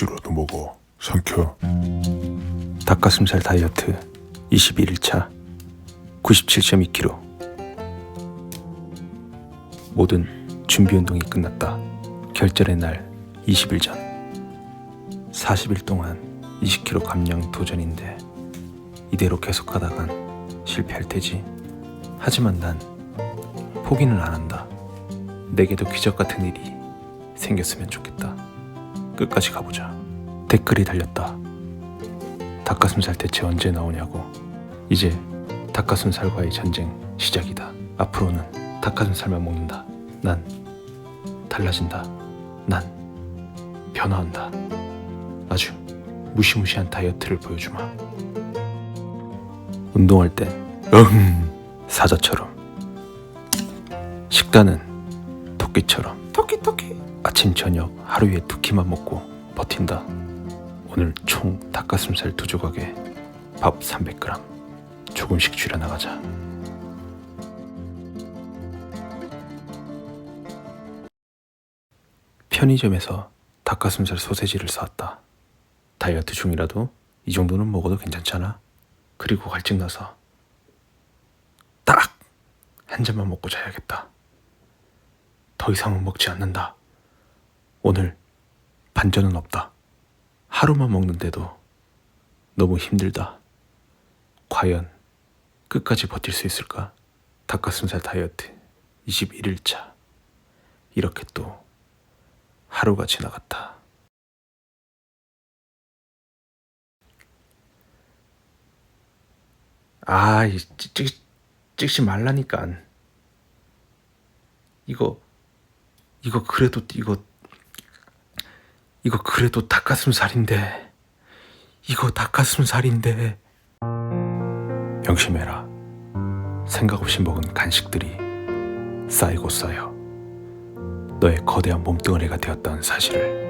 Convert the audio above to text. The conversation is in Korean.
억지로도 먹어. 삼켜. 닭가슴살 다이어트 21일차 97.2kg 모든 준비 운동이 끝났다. 결절의 날 20일 전 40일 동안 20kg 감량 도전인데 이대로 계속하다간 실패할 테지. 하지만 난 포기는 안 한다. 내게도 기적 같은 일이 생겼으면 좋겠다. 끝까지 가보자. 댓글이 달렸다. 닭가슴살 대체 언제 나오냐고. 이제 닭가슴살과의 전쟁 시작이다. 앞으로는 닭가슴살만 먹는다. 난 달라진다. 난 변화한다. 아주 무시무시한 다이어트를 보여주마. 운동할 땐 응, 사자처럼. 식단은 토끼처럼. 아침 저녁 하루에 두 끼만 먹고 버틴다. 오늘 총 닭가슴살 두 조각에 밥 300g 조금씩 줄여 나가자. 편의점에서 닭가슴살 소세지를 사왔다. 다이어트 중이라도 이 정도는 먹어도 괜찮잖아. 그리고 갈증 나서 딱 한 잔만 먹고 자야겠다. 더 이상은 먹지 않는다. 오늘 반전은 없다. 하루만 먹는데도 너무 힘들다. 과연 끝까지 버틸 수 있을까? 닭가슴살 다이어트 21일차. 이렇게 또 하루가 지나갔다. 아, 찍, 찍지 말라니까. 이거, 이거 그래도 이거 이거 그래도 닭가슴살인데. 이거 닭가슴살인데. 명심해라. 생각 없이 먹은 간식들이 쌓이고 쌓여 너의 거대한 몸뚱아리가 되었다는 사실을